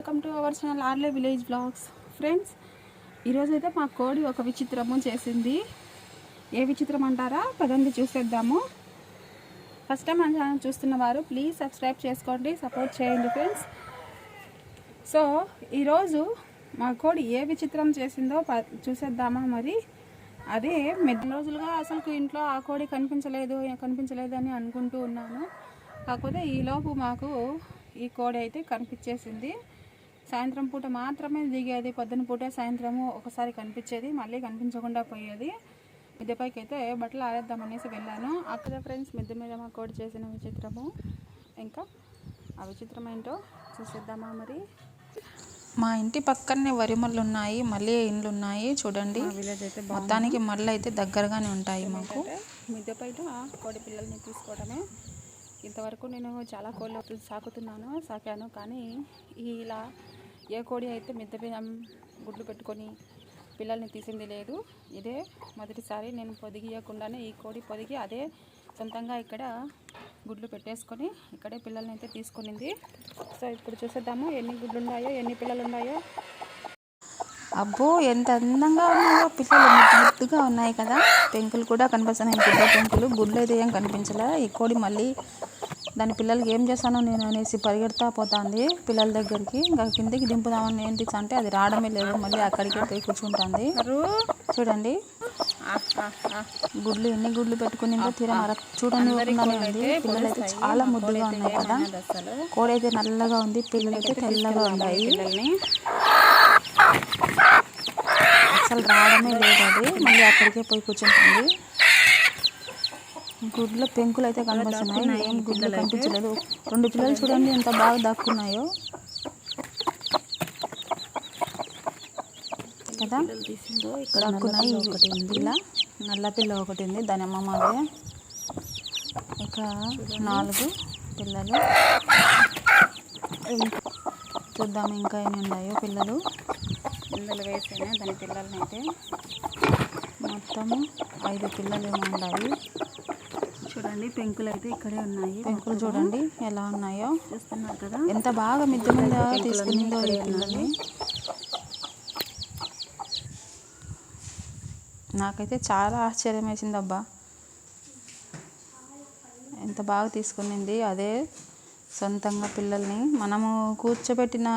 Welcome to our channel Arle village blogs friends ఈరోజు అయితే మా కోడి ఒక విచిత్రము చేసింది. ఏ విచిత్రం అంటారా? పదండి చూసేద్దాము. ఫస్ట్ టైం మన ఛానల్ చూస్తున్న వారు ప్లీజ్ సబ్స్క్రైబ్ చేసుకోండి సపోర్ట్ చేయండి ఫ్రెండ్స్ సో ఈరోజు మా కోడి ఏ విచిత్రం చేసిందో ప- చూసేద్దామా మరి? అదే మెద్ది రోజులుగా అసలు ఇంట్లో ఆ కోడి కనిపించలేదు కనిపించలేదు అని అనుకుంటూ ఉన్నాను. కాకపోతే ఈలోపు మాకు ఈ కోడి అయితే కనిపించేసింది. సాయంత్రం పూట మాత్రమే దిగేది. పొద్దున పూట సాయంత్రము ఒకసారి కనిపించేది. మళ్ళీ కనిపించకుండా పోయేది. మిద్దెపైకి అయితే బట్టలు ఆరేద్దాం అనేసి వెళ్ళాను. అక్కడ ఫ్రెండ్స్ మిద్దె మీద మా కోడి చేసిన విచిత్రము. ఇంకా ఆ విచిత్రం ఏంటో చూసేద్దామా మరి? మా ఇంటి పక్కనే వరి మళ్ళు ఉన్నాయి. మళ్ళీ ఇండ్లు ఉన్నాయి. చూడండి. మొత్తానికి మళ్ళీ అయితే దగ్గరగానే ఉంటాయి మాకు. మిద్దె పైన కోడి పిల్లల్ని తీసుకోవడమే. ఇంతవరకు నేను చాలా కోళ్ళు సాకుతున్నాను సాకాను. కానీ ఇలా ఏ కోడి అయితే మిద్దె గుడ్లు పెట్టుకొని పిల్లల్ని తీసింది లేదు ఇదే మొదటిసారి నేను పొదిగియకుండానే ఈ కోడి పొదిగి అదే సొంతంగా ఇక్కడ గుడ్లు పెట్టేసుకొని ఇక్కడే పిల్లల్ని అయితే తీసుకునింది. సో ఇప్పుడు చూసేద్దాము ఎన్ని గుడ్లు ఉన్నాయో ఎన్ని పిల్లలు ఉన్నాయో అబ్బో ఎంత అందంగా ఉన్నాయో. పిల్లలు ముద్దుగా ఉన్నాయి కదా. పెంకులు కూడా కనిపిస్తున్నాయి గుడ్ల పెంకులు. గుడ్లు అయితే ఏం కనిపించలే. ఈ కోడి మళ్ళీ దాని పిల్లలకి ఏం చేస్తానో నేను అనేసి పరిగెడతా పోతుంది పిల్లల దగ్గరికి. ఇంకా కిందికి దింపుదామని ఏంటి అంటే అది రావడమే లేదు. మళ్ళీ అక్కడికే పోయి కూర్చుంటుంది. చూడండి. గుడ్లు ఎన్ని గుడ్లు పెట్టుకునిందో తీరా మర చూడండి ఉంది. పిల్లలు అయితే చాలా ముద్దుగా ఉన్నాయి కదా. అసలు. కోడి అయితే నల్లగా ఉంది పిల్లలు అయితే తెల్లగా ఉన్నాయి. అసలు రావడమే లేదు అది. మళ్ళీ అక్కడికే పోయి కూర్చుంటుంది. గుడ్ల పెంకులు అయితే కనిపిస్తున్నాయి ఏం గుడ్లు కనిపించలేదు. రెండు పిల్లలు చూడండి ఎంత బాగా దాక్కున్నాయో. కదా? తీసిందో దాక్కున్నాయి. పిల్ల నల్ల పిల్ల ఒకటి ఉంది. దాని అమ్మ మాదే ఇక నాలుగు పిల్లలు. చూద్దాం ఇంకా ఏమి ఉన్నాయో పిల్లలు ఇందులో వేసాను దాని పిల్లల్ని అయితే మొత్తము ఐదు పిల్లలు ఏమో ఉన్నాయి చూడండి పెంకులు అయితే ఇక్కడే ఉన్నాయి. పెంకులు చూడండి ఎలా ఉన్నాయో. చూస్తున్నారు కదా. ఎంత బాగా మిద్దె మీద తీసుకునిందో పిల్లల్ని నాకైతే చాలా ఆశ్చర్యం వేసింది అబ్బా. ఎంత బాగా తీసుకునింది. అదే సొంతంగా పిల్లల్ని. మనము కూర్చోబెట్టిన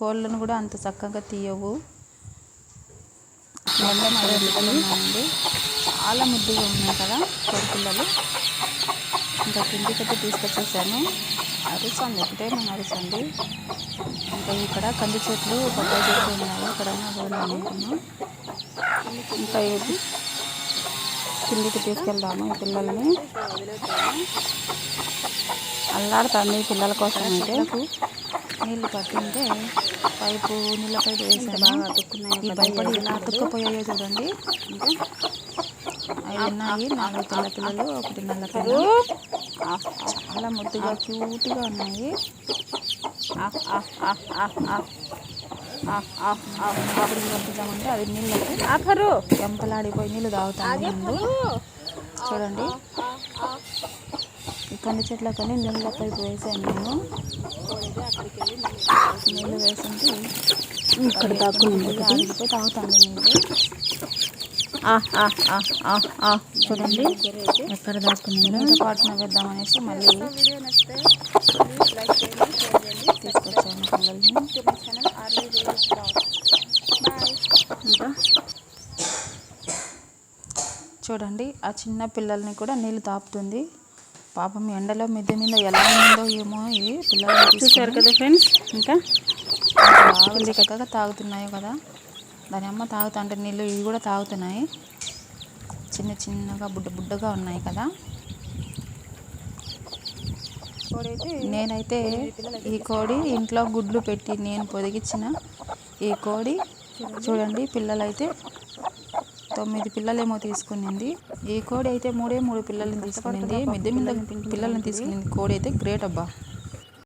కోళ్ళను కూడా అంత చక్కగా తీయవు. చాలా ముద్దుగా ఉన్నాయి కదా కోడి పిల్లలు. ఇంకా కిందికైతే తీసుకొచ్చేసాను. అరుస్తుంది ఒకటే మనం అరుస్తుంది ఇంకా ఇక్కడ కంది చెట్లు బొప్పాయి చెట్లు ఉన్నాయి. ఇక్కడ అనుకున్నాం. ఇంకా ఇది కిందికి తీసుకెళ్దాము. ఈ పిల్లల్ని అల్లాడుతుంది ఈ పిల్లల కోసం అయితే నీళ్ళు పట్టింటే పైపు నీళ్ళ పైపు వేసాను. బాగా అతుక్కున్నాయి పైపు ఇలా అతుక్కుపోయాయో చూడండి. ఇంకా ఐదు ఉన్నాయి. నాలుగు తెల్ల పిల్లలు ఒకటి నల్ల పిల్లలు చాలా ముద్దుగా క్యూట్గా ఉన్నాయి. పంపిద్దామంటే అది నీళ్ళకి ఆఖరు! ఎంపలాడిపోయి నీళ్ళు తాగుతాను ముందు. చూడండి. కంది చెట్ల కానీ నీళ్ళ పైపు వేసాను నేను నీళ్ళు వేసింది ఇక్కడ ఆగిపోయి తాగుతాను నీళ్ళు చూడండి. ఎక్కడ దాక్కునిందో ఇంకా పాటున వేద్దామనేసి మళ్ళీ తీసుకొచ్చాను పిల్లల్ని. ఇంకా? చూడండి ఆ చిన్న పిల్లల్ని కూడా నీళ్ళు తాపుతుంది. పాపం ఎండలో మిద్దె మీద ఎలా ఉందో ఏమో ఈ పిల్లలు చూసారు కదా ఫ్రెండ్స్ ఇంకా? బాగా చక్కగా తాగుతున్నాయో కదా. దాని అమ్మ తాగుతుంటే నీళ్ళు ఇవి కూడా తాగుతున్నాయి. చిన్న చిన్నగా బుడ్డ బుడ్డగా ఉన్నాయి కదా. నేనైతే ఈ కోడి ఇంట్లో గుడ్లు పెట్టి నేను పొదిగించిన ఈ కోడి చూడండి పిల్లలైతే తొమ్మిది పిల్లలేమో తీసుకునింది. ఈ కోడి అయితే మూడే మూడు పిల్లల్ని తీసుకునింది. మిద్దె మీద పిల్లల్ని తీసుకునింది. కోడి అయితే గ్రేట్ అబ్బా.